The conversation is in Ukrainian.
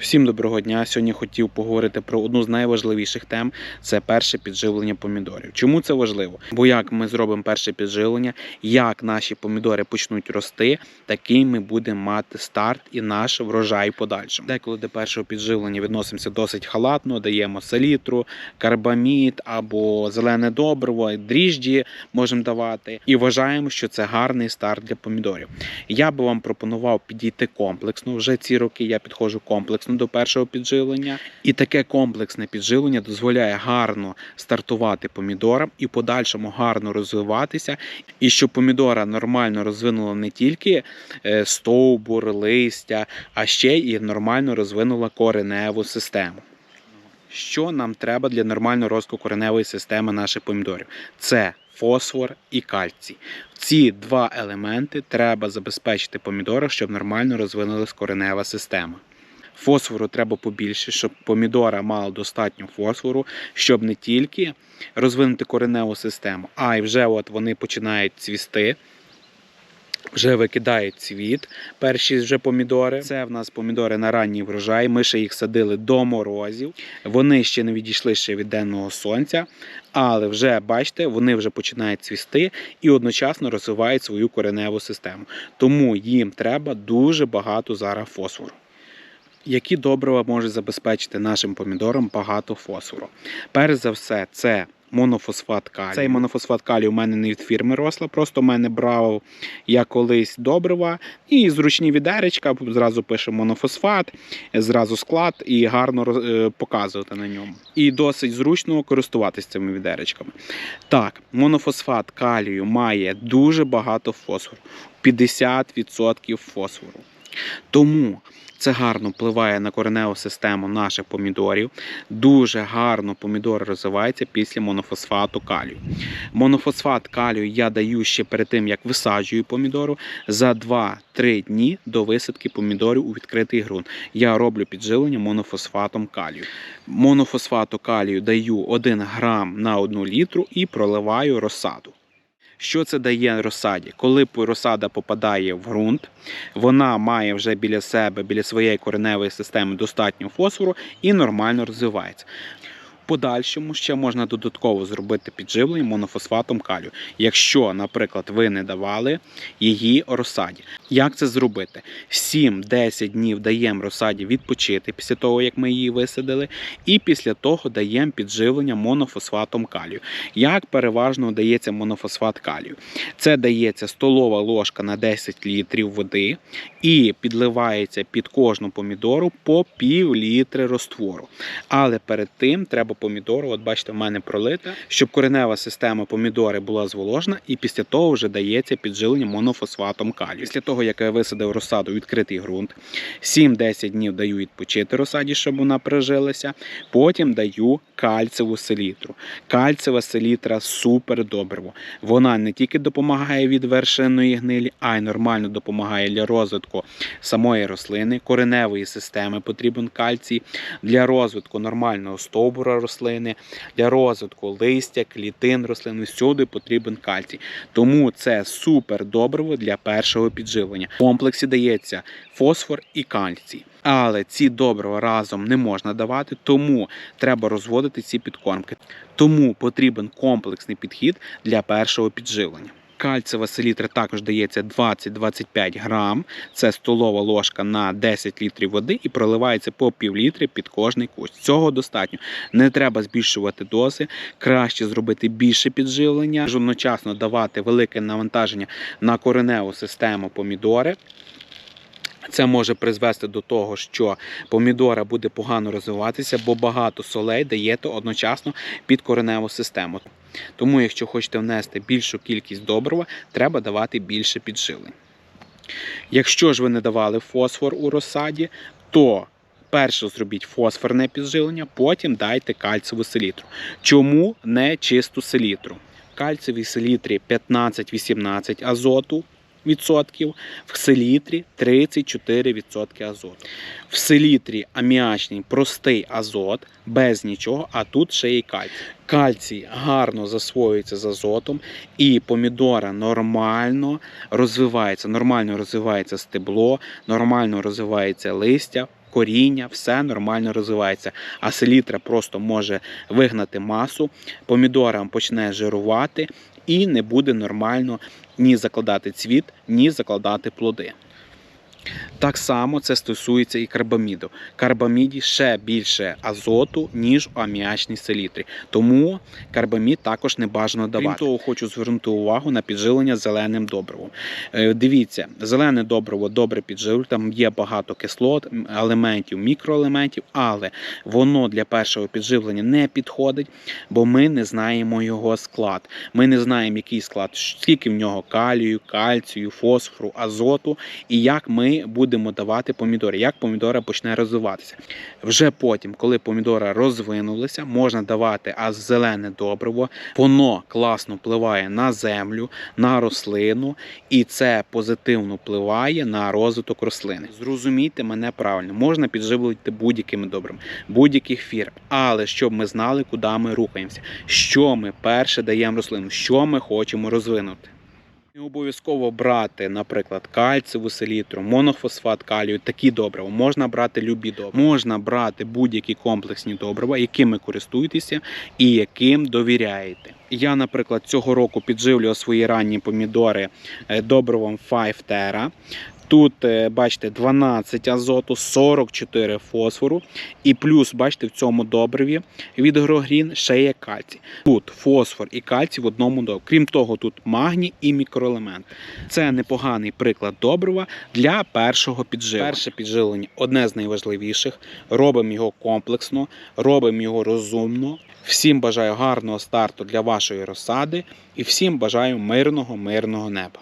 Всім доброго дня. Сьогодні хотів поговорити про одну з найважливіших тем це перше підживлення помідорів. Чому це важливо? Бо як ми зробимо перше підживлення, як наші помідори почнуть рости, такий ми будемо мати старт і наш врожай подальшому. Деколи до першого підживлення відносимося досить халатно, даємо селітру, карбамід або зелене добриво, дріжджі можемо давати, і вважаємо, що це гарний старт для помідорів. Я би вам пропонував підійти комплексно. Вже ці роки я підходжу комплексно до першого підживлення, і таке комплексне підживлення дозволяє гарно стартувати помідорам і подальшому гарно розвиватися, і щоб помідора нормально розвинула не тільки е, стовбур, листя, а ще і нормально розвинула кореневу систему. Що нам треба для нормального розвитку кореневої системи наших помідорів? Це фосфор і кальцій. Ці два елементи треба забезпечити помідорах, щоб нормально розвинулась коренева система. Фосфору треба побільше, щоб помідора мала достатньо фосфору, щоб не тільки розвинути кореневу систему, а й вже от вони починають цвісти. Вже викидають цвіт, перші вже помідори. Це в нас помідори на ранній врожай. Ми ще їх садили до морозів. Вони ще не відійшли ще від денного сонця, але вже бачите, вони вже починають цвісти і одночасно розвивають свою кореневу систему. Тому їм треба дуже багато зараз фосфору. Які добрива можуть забезпечити нашим помідорам багато фосфору? Перш за все, це монофосфат калію. Цей монофосфат калію у мене не від фірми росла, просто в мене брав я колись добрива і зручні відеречка, зразу пише монофосфат, зразу склад і гарно е, показувати на ньому. І досить зручно користуватися цими відеречками. Так, монофосфат калію має дуже багато фосфору, 50% фосфору. Тому це гарно впливає на кореневу систему наших помідорів. Дуже гарно помідори розвиваються після монофосфату калію. Монофосфат калію я даю ще перед тим, як висаджую помідору за 2-3 дні до висадки помідорів у відкритий ґрунт. Я роблю підживлення монофосфатом калію. Монофосфату калію даю 1 грам на 1 літру і проливаю розсаду. Що це дає розсаді? Коли розсада попадає в ґрунт, вона має вже біля себе, біля своєї кореневої системи достатньо фосфору і нормально розвивається. Подальшому ще можна додатково зробити підживлення монофосфатом калію, якщо, наприклад, ви не давали її розсаді. Як це зробити? 7-10 днів даємо розсаді відпочити після того, як ми її висадили, і після того даємо підживлення монофосфатом калію. Як переважно дається монофосфат калію? Це дається столова ложка на 10 літрів води і підливається під кожну помідору по пів літри розтвору. Але перед тим треба помідору, от бачите, в мене пролите, щоб коренева система помідори була зволожена, і після того вже дається підживлення монофосфатом калію. Після того, як я висадив розсаду відкритий ґрунт, 7-10 днів даю відпочити розсаді, щоб вона прижилася. Потім даю кальцеву селітру. Кальцева селітра супер добриво. Вона не тільки допомагає від вершинної гнилі, а й нормально допомагає для розвитку самої рослини, кореневої системи потрібен кальцій, для розвитку нормального стовбура рослини, для розвитку листя, клітин рослини. Всюди потрібен кальцій. Тому це супер добриво для першого підживлення. В комплексі дається фосфор і кальцій. Але ці добрива разом не можна давати, тому треба розводити ці підкормки. Тому потрібен комплексний підхід для першого підживлення. Кальцева селітра також дається 20-25 грам. Це столова ложка на 10 літрів води і проливається по пів літри під кожний кущ. Цього достатньо. Не треба збільшувати дози, краще зробити більше підживлення, одночасно давати велике навантаження на кореневу систему помідори. Це може призвести до того, що помідора буде погано розвиватися, бо багато солей даєте одночасно під кореневу систему. Тому, якщо хочете внести більшу кількість добрива, треба давати більше підживлень. Якщо ж ви не давали фосфор у розсаді, то перше зробіть фосфорне підживлення, потім дайте кальцеву селітру. Чому не чисту селітру? Кальцевій селітрі 15-18 азоту в селітрі 34 відсотки азоту. В селітрі аміачний простий азот без нічого, а тут ще й кальцій. Кальцій гарно засвоюється з азотом, і помідора нормально розвивається, нормально розвивається стебло, нормально розвивається листя. коріння, все нормально розвивається. А селітра просто може вигнати масу, помідорам почне жирувати і не буде нормально ні закладати цвіт, ні закладати плоди. Так само це стосується і карбаміду. Карбаміді ще більше азоту, ніж у аміачній селітрі. Тому карбамід також не бажано давати. Крім того, хочу звернути увагу на підживлення зеленим добривом. Е, Дивіться, зелене добриво добре підживлює, там є багато кислот, елементів, мікроелементів, але воно для першого підживлення не підходить, бо ми не знаємо його склад. Ми не знаємо, який склад, скільки в нього калію, кальцію, фосфору, азоту і як ми будемо давати помідори, як помідора почне розвиватися. Вже потім, коли помідора розвинулися, можна давати а зелене добриво. Воно класно впливає на землю, на рослину, і це позитивно впливає на розвиток рослини. Зрозумійте мене правильно, можна підживлювати будь-якими добрими, будь-яких фір, але щоб ми знали, куди ми рухаємося, що ми перше даємо рослину, що ми хочемо розвинути. Не обов'язково брати, наприклад, кальцеву селітру, монофосфат калію, такі добрива. Можна брати любі добрива. Можна брати будь-які комплексні добрива, якими користуєтеся і яким довіряєте. Я, наприклад, цього року підживлював свої ранні помідори е, добривом 5 Terra. Тут, е, бачите, 12 азоту, 44 фосфору. І плюс, бачите, в цьому добриві від Грогрін ще є кальцій. Тут фосфор і кальцій в одному добриві. Крім того, тут магній і мікроелемент. Це непоганий приклад добрива для першого підживлення. Перше підживлення одне з найважливіших. Робимо його комплексно, робимо його розумно. Всім бажаю гарного старту для вашої розсади і всім бажаю мирного, мирного неба.